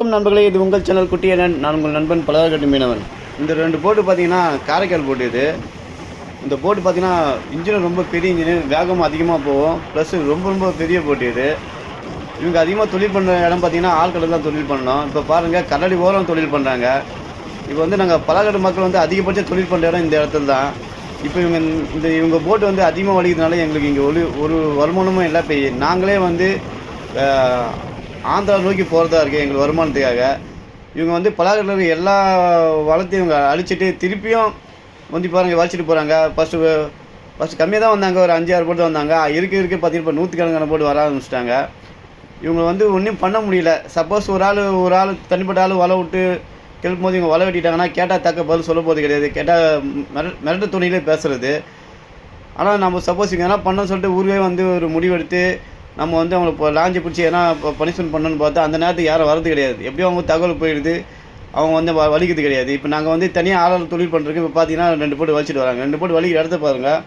வணக்கம் நண்பர்களே இது உங்கள் சேனல் குட்டியனன் நான் உங்கள் நண்பன் பலவர்கட்டு மீனவன். இந்த ரெண்டு போட்டு பார்த்தீங்கன்னா காரைக்கால் போட்டு இது. இந்த போட்டு பார்த்தீங்கன்னா இன்ஜின் ரொம்ப பெரிய இன்ஜின் வேகமும் அதிகமாக போகும். ப்ளஸ் ரொம்ப ரொம்ப பெரிய போட்டு இது. இவங்க அதிகமாக தொழில் பண்ணுற இடம் பார்த்தீங்கன்னா ஆழ்கடல் தான் தொழில் பண்ணோம் இப்போ பாருங்கள் கடலடி ஓரம் தொழில் பண்ணுறாங்க இப்போ வந்து நாங்கள் பலகாடு மக்கள் வந்து அதிகபட்ச தொழில் பண்ணுற இடம் இந்த இடத்துல தான். இப்போ இவங்க இந்த இவங்க போட்டு வந்து அதிகமாக வலிக்கிறதுனால எங்களுக்கு இங்கே ஒரு ஒரு வருமானமும் இல்லை. இப்போ நாங்களே வந்து ஆந்திரா நோக்கி போகிறதா இருக்குது எங்கள் வருமானத்துக்காக. இவங்க வந்து பலகட்டில் எல்லா வளத்தையும் இவங்க அழிச்சிட்டு திருப்பியும் வந்து பாருங்க வலிச்சிட்டு போகிறாங்க ஃபஸ்ட்டு ஃபஸ்ட்டு கம்மியாக தான் வந்தாங்க. ஒரு அஞ்சு ஆறு போட்டு வந்தாங்க. இருக்க இருக்க பார்த்தீங்கன்னா இப்போ நூற்றுக்கணக்கான போட்டு வர ஆரம்பிச்சிட்டாங்க. இவங்க வந்து ஒன்றும் பண்ண முடியல. சப்போஸ் ஒரு ஆள் ஒரு ஆள் தனிப்பட்ட ஆள் வலை விட்டு கேட்கும் போது இவங்க வலை வெட்டிட்டாங்கன்னா கேட்டால் தக்க பதில் சொல்ல போகிறது கிடையாது. கேட்டால் மிர மிரட்டு துணியிலே பேசுறது. ஆனால் நம்ம சப்போஸ் இங்கே என்ன பண்ணோம்னு சொல்லிட்டு ஊரே வந்து ஒரு முடிவெடுத்து நம்ம வந்து அவங்களை இப்போ லாஞ்சி பிடிச்சி எதனா பனிஷ்மெண்ட் பண்ணணும்னு பார்த்தா அந்த நேரத்துக்கு யாரும் வரது கிடையாது. எப்படியும் அவங்க தகவல் போயிடுது. அவங்க வந்து வ- வலிக்கிறது கிடையாது. இப்போ நாங்கள் வந்து தனியாக ஆளால் தொழில் பண்ணுறதுக்கு இப்போ பார்த்தீங்கன்னா ரெண்டு போட்டு வலிச்சிட்டு வராங்க. ரெண்டு போட்டு வலிக்கிற இடத்த பாருங்கள்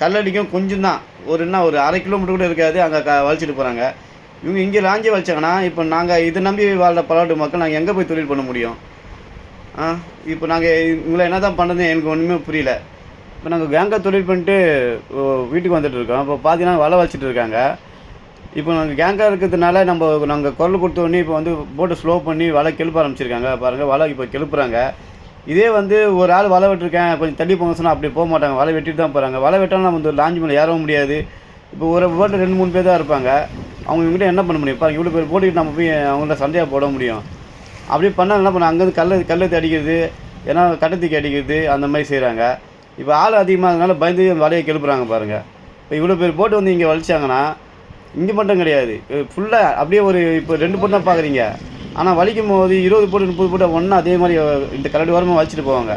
கல்லடிக்கும் கொஞ்சம் தான். ஒரு என்ன ஒரு அரை கிலோமீட்டர் கூட இருக்காது. அங்கே க வலிச்சிட்டு போகிறாங்க இவங்க இங்கே லாஞ்சி வலிச்சாங்கன்னா இப்போ நாங்கள் இதை நம்பி வாழ்கிற பலாட்டு மக்கள் நாங்கள் எங்கே போய் தொழில் பண்ண முடியும்? ஆ இப்போ நாங்கள் இவங்களை என்ன தான் பண்ணுறது எனக்கு ஒன்றுமே புரியல. இப்போ நாங்கள் கேங்காக தொழில் பண்ணிட்டு வீட்டுக்கு வந்துட்டு இருக்கோம். இப்போ பார்த்தீங்கன்னா வலை வச்சுட்டு இருக்காங்க. இப்போ நாங்கள் கேங்காக இருக்கிறதுனால நம்ம நாங்கள் குரல் கொடுத்தோடனே இப்போ வந்து போட்டை ஸ்லோ பண்ணி வலை கெழுப்ப ஆரம்பிச்சிருக்காங்க. பாருங்கள் வலை இப்போ கெழுப்புறாங்க. இதே வந்து ஒரு ஆள் வலை வெட்டிருக்கேன் கொஞ்சம் தள்ளி போங்க சொன்னால் அப்படி போக மாட்டாங்க. வலை வெட்டிட்டு தான் போகிறாங்க வலை வெட்டாலும் நம்ம வந்து லாஞ்சி மேலே ஏறவும் முடியாது. இப்போ ஒரு போட்டில் ரெண்டு மூணு பேர் தான் இருப்பாங்க. அவங்க இவங்ககிட்ட என்ன பண்ண முடியும்? இப்போ இவ்வளோ பேர் போட்டுக்கிட்டு நம்ம போய் அவங்கள்ட்ட சண்டையாக போட முடியும். அப்படி பண்ணால் என்ன பண்ண அங்கேருந்து கல்லை கல்லெத்தி அடிக்கிறது ஏன்னா கட்டத்துக்கு அடிக்கிறது அந்த மாதிரி செய்கிறாங்க இப்போ ஆள் அதிகமாகறதுனால பயந்து வலையை கெழுப்புறாங்க பாருங்கள் இப்போ இவ்வளோ பேர் போட்டு வந்து இங்கே வலிச்சாங்கன்னா இங்கே மட்டும் கிடையாது. ஃபுல்லாக அப்படியே ஒரு இப்போ ரெண்டு போட்டு தான் பார்க்குறீங்க ஆனால் வலிக்கும் போது இருபது போட்டு முப்பது போட்டு ஒன்றா அதே மாதிரி இந்த கடல் ஓரமாக வச்சுட்டு போவாங்க.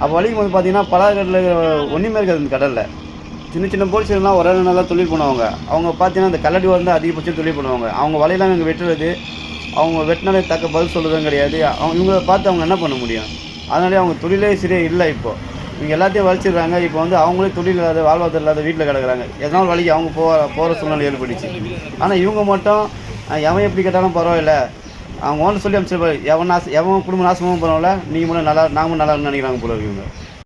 அப்போ வலிக்கும் போது பார்த்தீங்கன்னா பல கடலில் ஒன்றுமே இருக்காது இந்த கடலில். சின்ன சின்ன போலீஸ்லாம் ஒரு நல்லா தொழில் பண்ணுவாங்க. அவங்க பார்த்தீங்கன்னா அந்த கல்லடி வந்து அதிகபட்சம் தொழில் பண்ணுவாங்க. அவங்க வலையெல்லாம் இங்கே வெட்டுறது அவங்க வெட்டினாலே தக்க பதில் சொல்கிறதும் கிடையாது. அவங்க இவங்கள பார்த்து அவங்க என்ன பண்ண முடியும்? அதனாலே அவங்க தொழிலே சரியாக இல்லை இப்போது இவங்க எல்லாத்தையும் வலிச்சிடுறாங்க. இப்போ வந்து அவங்களே தொழில் இல்லாத வாழ்வாதாரம் இல்லாத வீட்டில் கிடக்குறாங்க. எதனால் வழிக்கு அவங்க போகிற போகிற சூழ்நிலை ஏற்பட்டுச்சு. ஆனால் இவங்க மட்டும் எவன் எப்படி கேட்டாலும் பரவாயில்ல. அவங்க ஒன்று சொல்லி அனுப்பிச்சிருப்பாரு. எவன் நாசம் எவன் குடும்ப நாசமும் பரவாயில்ல. நீங்கள் மட்டும் நல்லா நாமளும் நல்லா நினைக்கிறாங்க போல இருக்கு இவங்க.